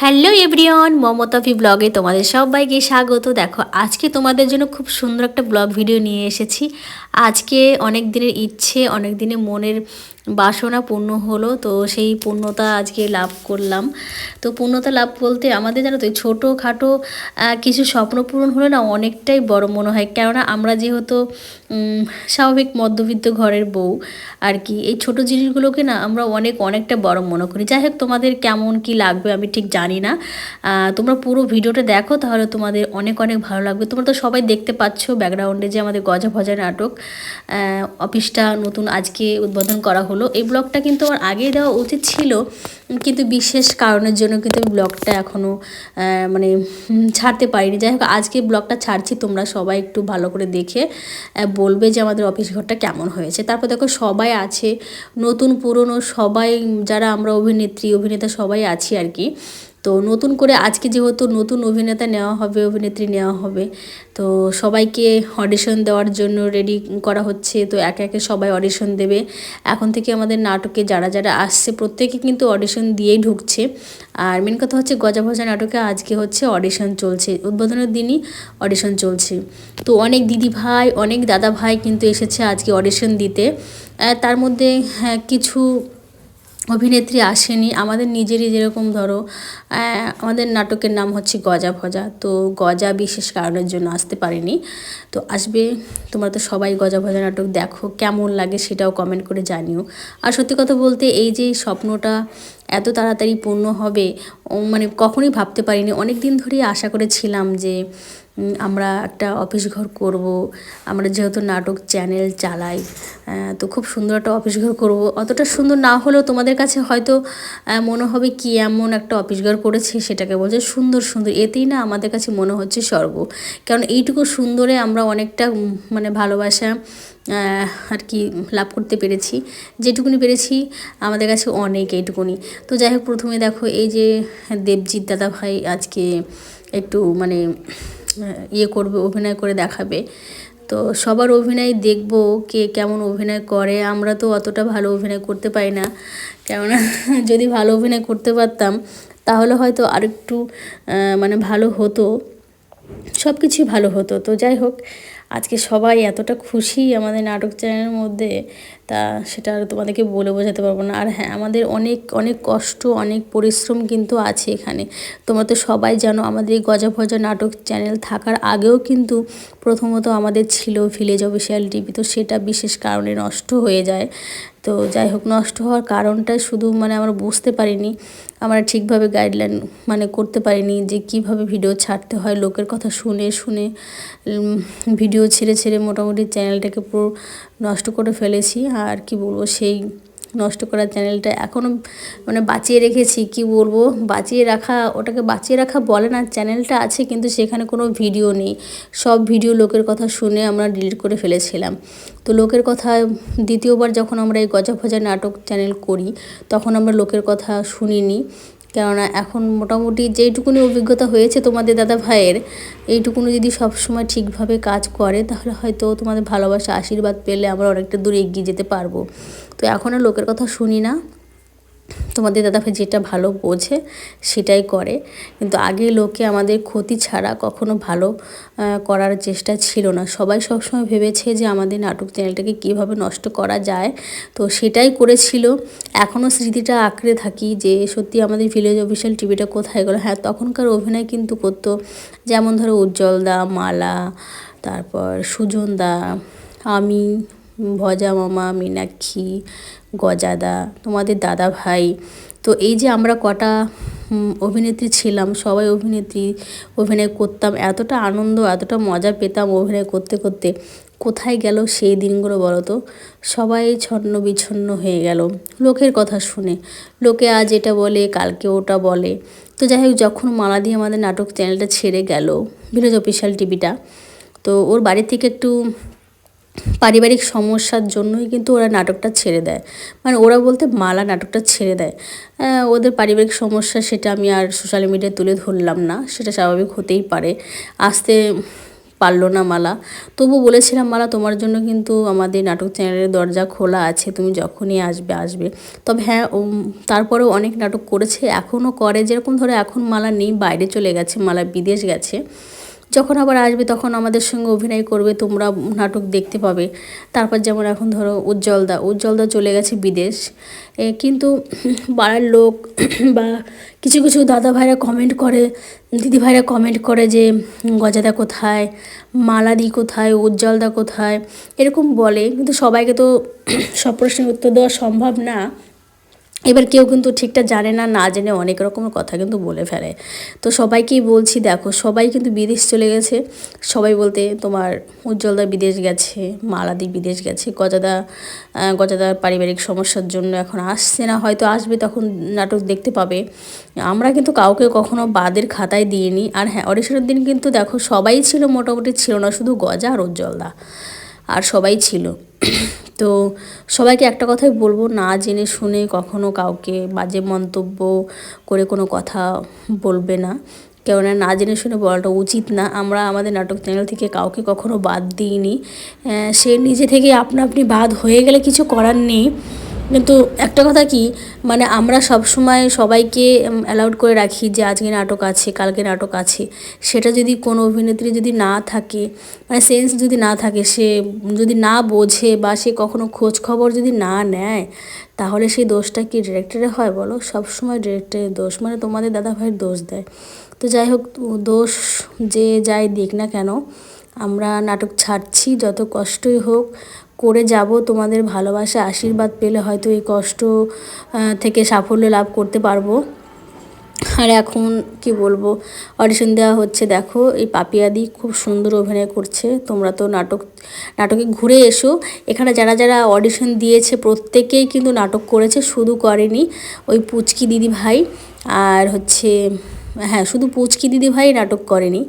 Hello everyone, মমতাফি ব্লগে তোমাদের সবাইকে স্বাগত। দেখো, আজকে তোমাদের জন্য খুব সুন্দর একটা ব্লগ ভিডিও নিয়ে এসেছি। আজকে অনেক দিনের ইচ্ছে, অনেক দিনের মনের বাসনা পূর্ণ হলো তো সেই পূর্ণতা আজকে লাভ করলাম। তো পূর্ণতা লাভ বলতে আমাদের জানো তো এই ছোটোখাটো আহ, কিছু স্বপ্ন পূরণ হলে না অনেকটাই বড় মনে হয়। কেননা আমরা যেহেতু স্বাভাবিক মধ্যবিত্ত ঘরের বউ আর কি এই ছোট জিনিসগুলোকে না আমরা অনেক অনেকটা বড় মনে করি। যাই হোক তোমাদের কেমন কি লাগবে আমি ঠিক জানি না। তোমরা পুরো ভিডিওটা দেখো তাহলে তোমাদের অনেক অনেক ভালো লাগবে। তোমরা তো সবাই দেখতে পাচ্ছ ব্যাকগ্রাউন্ডে যে আমাদের গজা ভজা নাটক। অফিসটা নতুন আজকে উদ্বোধন করা হলো। এই ব্লগটা কিন্তু আমার আগে দেওয়া উচিত ছিল, কিন্তু বিশেষ কারণের জন্য কিন্তু আমি ব্লগটা এখনও মানে ছাড়তে পারিনি। যাই হোক, আজকে ব্লগটা ছাড়ছি, তোমরা সবাই একটু ভালো করে দেখে বলবে যে আমাদের অফিস ঘরটা কেমন হয়েছে। তারপর দেখো, সবাই আছে, নতুন পুরনো সবাই, যারা আমরা অভিনেত্রী, অভিনেতা সবাই আছি আর কি। তো নতুন করে আজকে যেহেতু নতুন অভিনেতা নেওয়া হবে অভিনেত্রী নেওয়া হবে তো সবাইকে অডিশন দেওয়ার জন্য রেডি করা হচ্ছে। তো একে একে সবাই অডিশন দেবে। এখন থেকে আমাদের নাটকে যারা যারা আসছে প্রত্যেকে কিন্তু অডিশন দিয়েই ঢুকছে। আর মেন কথা হচ্ছে গজা ভজা নাটকে আজকে হচ্ছে অডিশন চলছে। উদ্বোধনের দিনই অডিশন চলছে। তো অনেক দিদি ভাই অনেক দাদা ভাই কিন্তু এসেছে আজকে অডিশন দিতে। তার মধ্যে হ্যাঁ, কিছু অভিনেত্রী আসেনি। আমাদের নিজেরই যেরকম ধরো আমাদের নাটকের নাম হচ্ছে গজা ভজা। তো গজা বিশেষ কারণের জন্য আসতে পারেনি। তো আসবে, তোমরা তো সবাই গজা ভজা নাটক দেখো, কেমন লাগে সেটাও কমেন্ট করে জানিও। আর সত্যি কথা বলতে, এই যে স্বপ্নটা এত তাড়াতাড়ি পূর্ণ হবে মানে কখনোই ভাবতে পারিনি। অনেক দিন ধরেই আশা করেছিলাম যে আমরা একটা অফিস ঘর করব। আমরা যেহেতু নাটক চ্যানেল চালাই তো খুব সুন্দর একটা অফিস ঘর করব। অতটা সুন্দর না হলেও তোমাদের কাছে হয়তো মনে হবে কি এমন একটা অফিস ঘর করেছি সেটাকে বলছে সুন্দর সুন্দর। এতেই না আমাদের কাছে মনে হচ্ছে স্বর্গ। কারণ এইটুকু সুন্দরে আমরা অনেকটা মানে ভালোবাসা আর কি লাভ করতে পেরেছি। যেটুকুনি পেরেছি আমাদের কাছে অনেক এইটুকুনি। তো যাই হোক, প্রথমে দেখো এই যে দেবজিৎ দাদা ভাই আজকে একটু মানে ইয়ে করবে, অভিনয় করে দেখাবে। তো সবার অভিনয় দেখব কে কেমন অভিনয় করে। আমরা তো অতটা ভালো অভিনয় করতে পারি না। কেননা যদি ভালো অভিনয় করতে পারতাম, তাহলে হয়তো আরেকটু মানে ভালো হতো। সব কিছুই ভালো হতো। তো যাই হোক আজকে সবাই এতটা খুশি আমাদের নাটক চ্যানেলের মধ্যে, তা সেটা আর তোমাদেরকে বলে বোঝাতে পারব না। আর হ্যাঁ আমাদের অনেক অনেক কষ্ট, অনেক পরিশ্রম কিন্তু আছে এখানে। তোমরা তো সবাই জানো আমাদের এই গজা ভজা নাটক চ্যানেল থাকার আগেও কিন্তু প্রথমত আমাদের ছিল ভিলেজ অফিসিয়াল টিভি তো সেটা বিশেষ কারণে নষ্ট হয়ে যায়। তো যাই হোক, নষ্ট হওয়ার কারণটা শুধু মানে আমরা বুঝতে পারিনি। আমরা ঠিকভাবে গাইডলাইন মানে করতে পারিনি যে কীভাবে ভিডিও ছাড়তে হয়, লোকের কথা শুনে শুনে ভিডিও ছেড়ে ছেড়ে মোটামুটি চ্যানেলটাকে পুরো নষ্ট করে ফেলেছি। আর কি বলব, সেই নষ্ট করার চ্যানেলটা এখনও মানে বাঁচিয়ে রেখেছি, কি বলব? বাঁচিয়ে রাখা, ওটাকে বাঁচিয়ে রাখা বলে না, চ্যানেলটা আছে কিন্তু সেখানে কোনো ভিডিও নেই। সব ভিডিও লোকের কথা শুনে আমরা ডিলিট করে ফেলেছিলাম। তো লোকের কথা, দ্বিতীয়বার যখন আমরা এই গজা ফজা নাটক চ্যানেল করি, তখন আমরা লোকের কথা শুনিনি। কেননা এখন মোটামুটি যেইটুকুনি অভিজ্ঞতা হয়েছে তোমাদের দাদা ভাইয়ের, এইটুকুনি যদি সবসময় ঠিকভাবে কাজ করে, তাহলে হয়তো তোমাদের ভালোবাসা, আশীর্বাদ পেলে আমরা অনেকটা দূরে এগিয়ে যেতে পারব। তো এখন আর লোকের কথা শুনি না। তোমাদের দাদাভাই যেটা ভালো বোঝে সেটাই করে। কিন্তু আগে লোকে আমাদের ক্ষতি ছাড়া কখনো ভালো করার চেষ্টা ছিল না। সবাই সবসময় ভেবেছে যে আমাদের নাটক চ্যানেলটাকে কীভাবে নষ্ট করা যায়। তো সেটাই করেছিল। এখনও স্মৃতিটা আঁকড়ে থাকি যে সত্যি আমাদের ভিলেজ অফিসিয়াল টিভিটা কোথায় গেলো? হ্যাঁ তখনকার অভিনয় কিন্তু করতো যেমন ধরো উজ্জ্বল দা মালা, তারপর সুজন দা আমি ভজা মামা, মীনাক্ষী, গজাদা, তোমাদের দাদা ভাই। তো এই যে আমরা কটা অভিনেত্রী ছিলাম, সবাই অভিনেত্রী, অভিনয় করতাম, এতটা আনন্দ, এতটা মজা পেতাম অভিনয় করতে করতে। কোথায় গেল সেই দিনগুলো বলো তো সবাই ছন্ন বিচ্ছন্ন হয়ে গেল। লোকের কথা শুনে। লোকে আজ এটা বলে, কালকে ওটা বলে। তো যাই হোক, যখন মালা দিয়ে আমাদের নাটক চ্যানেলটা ছেড়ে গেল ভিলেজ অফিসিয়াল টিভিটা, তো ওর বাড়ি থেকে একটু পারিবারিক সমস্যার জন্যই কিন্তু ওরা নাটকটা ছেড়ে দেয়। মানে ওরা বলতে মালা নাটকটা ছেড়ে দেয়। ওদের পারিবারিক সমস্যা সেটা আমি আর সোশ্যাল মিডিয়ায় তুলে ধরলাম না। সেটা স্বাভাবিক হতেই পারে। আসতে পারল না মালা। তবু বলেছিলাম, মালা, তোমার জন্য কিন্তু আমাদের নাটক চ্যানেলের দরজা খোলা আছে। তুমি যখনই আসবে আসবে। তবে হ্যাঁ তারপরেও অনেক নাটক করেছে। এখনও করে। যেরকম ধরো এখন মালা নেই, বাইরে চলে গেছে। মালা বিদেশ গেছে। যখন আবার আসবে তখন আমাদের সঙ্গে অভিনয় করবে, তোমরা নাটক দেখতে পাবে। তারপর যেমন এখন ধরো উজ্জ্বলদা উজ্জ্বলদা চলে গেছে বিদেশ। কিন্তু পাড়ার লোক বা কিছু কিছু দাদা ভাইরা কমেন্ট করে দিদি ভাইরা কমেন্ট করে যে, গজাদা কোথায়, মালাদি কোথায়, উজ্জ্বলদা কোথায়, এরকম বলে। কিন্তু সবাইকে তো সব প্রশ্নের উত্তর দেওয়া সম্ভব না। এবার কেউ কিন্তু ঠিকঠাক জানে না না জেনে অনেক রকমের কথা কিন্তু বলে ফেলে। তো সবাইকেই বলছি, দেখো, সবাই কিন্তু বিদেশ চলে গেছে। সবাই বলতে তোমার উজ্জ্বলদা বিদেশ গেছে, মালাদি বিদেশ গেছে, গজাদা গজাদার পারিবারিক সমস্যার জন্য এখন আসছে না, হয়তো আসবে তখন নাটক দেখতে পাবে। আমরা কিন্তু কাউকে কখনো বাদের খাতায় দিইনি। আর হ্যাঁ অডিশনের দিন কিন্তু দেখো, সবাই ছিল, মোটামুটি ছিল না, শুধু গজা আর উজ্জ্বলদা। আর সবাই ছিল। তো সবাইকে একটা কথাই বলব, না জেনে শুনে কখনো কাউকে বাজে মন্তব্য করে কোনো কথা বলবে না। কেননা না জেনে শুনে বলাটা উচিত না। আমরা আমাদের নাটক চ্যানেল থেকে কাউকে কখনো বাদ দিইনি। সে নিজে থেকে আপনা আপনি বাদ হয়ে গেলে কিছু করার নেই। কিন্তু একটা কথা কি মানে আমরা সব সময় সবাইকে অ্যালাউড করে রাখি যে আজকে নাটক আছে, কালকে নাটক আছে। সেটা যদি কোনো অভিনেত্রী যদি না থাকে মানে সেন্স যদি না থাকে, সে যদি না বোঝে বা সে কখনো খোঁজ খবর যদি না নেয়, তাহলে সেই দোষটা কি ডিরেক্টরে হয় বলো? সব সময় ডিরেক্টরের দোষ মানে তোমাদের দাদা ভাইয়ের দোষ দেয়। তো যাই হোক, দোষ যে যাই দিক না কেন আমরা নাটক ছাড়ছি, যত কষ্টই হোক, করে যাব। তোমাদের ভালোবাসা, আশীর্বাদ পেলে হয়তো এই কষ্ট থেকে সাফল্য লাভ করতে পারব। আর এখন কি বলব? অডিশন দেওয়া হচ্ছে, দেখো, এই পাপিয়াদি খুব সুন্দর অভিনয় করছে। তোমরা তো নাটক, নাটকে ঘুরে এসো। এখানে যারা যারা অডিশন দিয়েছে, প্রত্যেকেই কিন্তু নাটক করেছে, শুধু করেনি, ওই পুচকি দিদি ভাই আর হচ্ছে হ্যাঁ শুধু পুচকি দিদি ভাই নাটক করেনি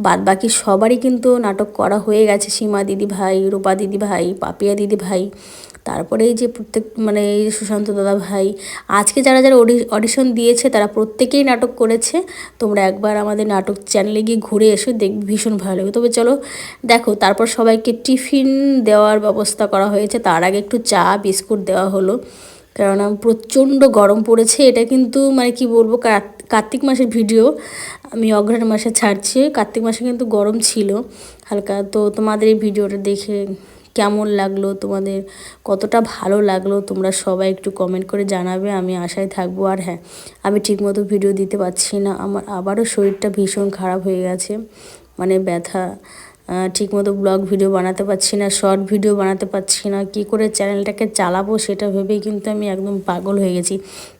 বাদ বাকি সবারই কিন্তু নাটক করা হয়ে গেছে। সীমা দিদি ভাই রূপা দিদি ভাই পাপিয়া দিদি ভাই তারপরে যে প্রত্যেক মানে সুশান্ত দাদা ভাই আজকে যারা যারা অডিশন দিয়েছে, তারা প্রত্যেকেই নাটক করেছে। তোমরা একবার আমাদের নাটক চ্যানেলে গিয়ে ঘুরে এসো দেখ ভীষণ ভালো লাগে তবে চলো, দেখো, তারপর সবাইকে টিফিন দেওয়ার ব্যবস্থা করা হয়েছে। তার আগে একটু চা, বিস্কুট দেওয়া হলো। কেননা প্রচণ্ড গরম পড়েছে। এটা কিন্তু মানে কি বলব, কার- কার্তিক মাসের ভিডিও আমি অগ্রহায়ণ মাসে ছাড়ছি। কার্তিক মাসে কিন্তু গরম ছিল হালকা। তো তোমাদের এই ভিডিওটা দেখে কেমন লাগল? তোমাদের কতটা ভালো লাগল? তোমরা সবাই একটু কমেন্ট করে জানাবে। আমি আশায় থাকব। আর হ্যাঁ আমি ঠিকমতো ভিডিও দিতে পারছি না। আমার আবারও শরীরটা ভীষণ খারাপ হয়ে গেছে। মানে ব্যথা ঠিকমতো ব্লগ ভিডিও বানাতে পারছি না, শর্ট ভিডিও বানাতে পারছি না, কি করে চ্যানেলটাকে চালাবো সেটা ভেবেই কিন্তু আমি একদম পাগল হয়ে গেছি।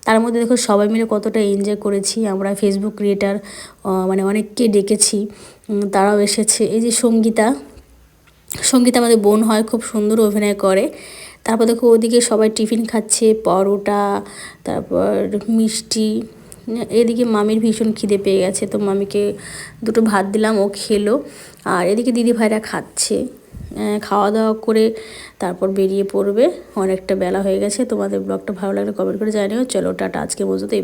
তার মধ্যে দেখো সবাই মিলে কতটা এনজয় করেছি, আমরা ফেসবুক ক্রিয়েটার মানে অনেককে ডেকেছি তারাও এসেছে। এই যে সঙ্গীতা সঙ্গীতা আমাদের বোন হয়, খুব সুন্দর অভিনয় করে। তারপর দেখো ওদিকে সবাই টিফিন খাচ্ছে, পরোটা, তারপর মিষ্টি এদিকে মামির ভীষণ খিদে পেয়ে গেছে, তো মামিকে দুটো ভাত দিলাম, ও খেলো। আর এদিকে দিদি ভাইরা খাচ্ছে। খাওয়া দাওয়া করে তারপর বেরিয়ে পড়বে। অনেকটা বেলা হয়ে গেছে। তোমাদের ব্লগটা ভালো লাগলে কমেন্ট করে জানিও। চলো, টাটা। আজকে পর্যন্ত